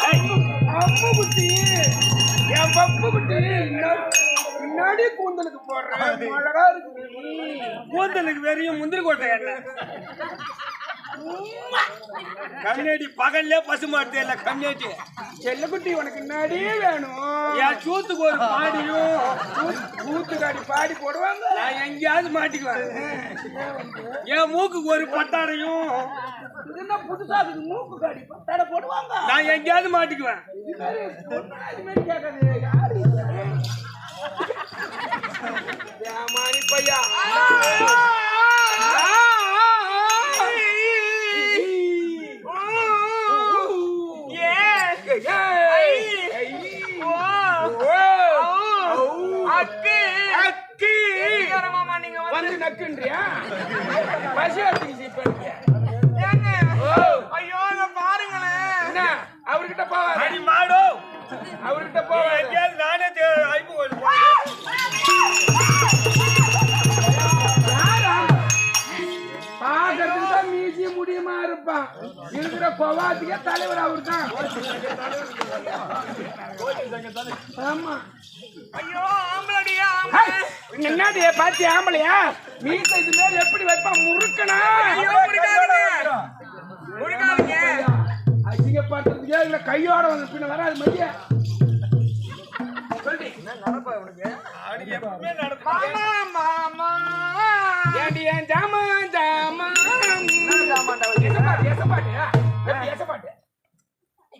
Hey, I'm a booty. I'm a booty. முன்னாடி கூந்தலுக்கு போடுறேன் அழகா இருக்கு கூந்தலுக்கு வெறியும் முந்திரி கோட்டை என்ன? கண்ணாடி பகல்ல பசுமாட்டு இல்ல கண்ணாடி. செல்லக்குட்டி உனக்கு முன்னாடியே வேணும்? என் சூத்துக்கு ஒரு பாடியும் கூத்துக்காடி பாடி போடுவாங்க. நான் எங்கேயாவது மாட்டிக்குவேன் என் மூக்குக்கு ஒரு பட்டாடையும். என்ன புதுசா? மூக்கு காடி போடுவாங்க. நான் எங்கேயாவது மாட்டிக்குவேன் இது மாதிரி சொன்னா இது மாதிரி கேட்காது. யாரு இது? ஏமாறி பையா வந்து நக்குன்றியா பசி எடுத்துக்கிச்சு இப்ப இருக்கிற கொவாத்துக்கே தலைவர் அவர் தான் ஆமா. ஐயோ ஆம்பளடியா என்னடி பாத்தி ஆம்பளையா? மீச இது மேல எப்படி வைப்பான் முறுக்கனா? முடிக்காதீங்க அசிங்கப்படுறதுக்கே இல்ல கையோட வந்து பின்ன வராது மதிய. நடக்கும்.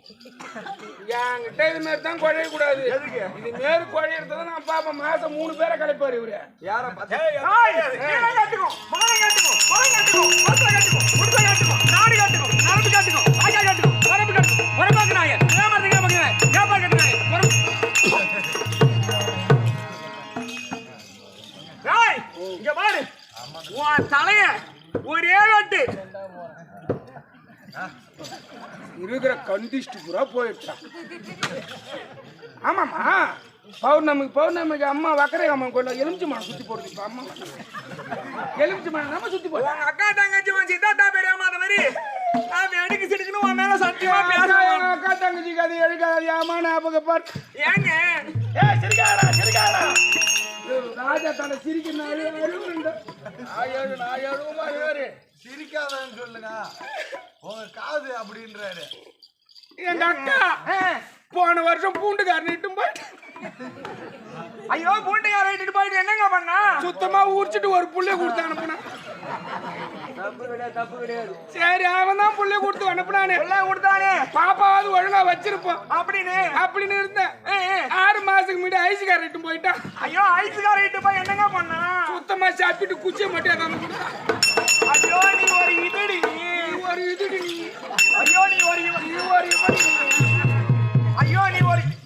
என்கிட்ட இது மாதிரி தான் குழைய கூடாது. இது மாரி குழையிறத நான் பாப்பேன் மாசம் மூணு பேரை கலைப்பாரு இவரு. உன் தலைய ஒரே வெட்டு இருக்கிற கந்திஷ்டு பூரா போயிட்டான் ஆமாம்மா. பௌர்ணமிக்கு பௌர்ணமிக்கு அம்மா வக்கரை அம்மா கொள்ள எலுமிச்சி மரம் சுத்தி போடுது இப்ப அம்மா. எலுமிச்சி மரம் நம்ம சுத்தி போடுவாங்க அக்கா தங்கச்சி சித்தாத்தா பெரியம்மா அந்த மாதிரி. நான் வெடிக்கு சிடுக்குன்னு உன் மேல சத்தியமா பேசுவேன் அக்கா தங்கச்சி கதை எழுக்காது அம்மா ஞாபகப்பாட்டு ஏங்க? ஏய் சிரிக்காடா சிரிக்காடா ராஜா சிரிக்கிறாரு அழுவுங்க நாயோடு, நாயோடுமா இவரு. சிரிக்காதன்னு சொல்லுங்க. உங்க காது அப்படின்றாரு. எங்க அக்கா போன வருஷம் பூண்டுக்காரன் இட்டும் போயிட்டு. ஐயோ பூண்டையார இட்டுட்டு போயிட்டு என்னங்க பண்ணா? சுத்தமா உரிச்சிட்டு ஒரு புள்ளைய கொடுத்து சரி அவன் தான் புள்ளை கொடுத்து அனுப்புனானே. புள்ளைய கொடுத்தானே? பாப்பாவது ஒழுங்கா வச்சிருப்போம் அப்படின்னு? அப்படின்னு இருந்தேன். ஆறு மாசத்துக்கு முன்னாடி ஐசுக்கார இட்டு போயிட்டான். ஐயோ ஐசுக்கார இட்டு போய் என்னங்க பண்ணா? சுத்தமா சாப்பிட்டு குச்சிய மட்டும் ஏதாவது ஐயோ நீ ஒரு இதுடி ஒரு இதுடி ஐயோ நீ ஒரு ஒரு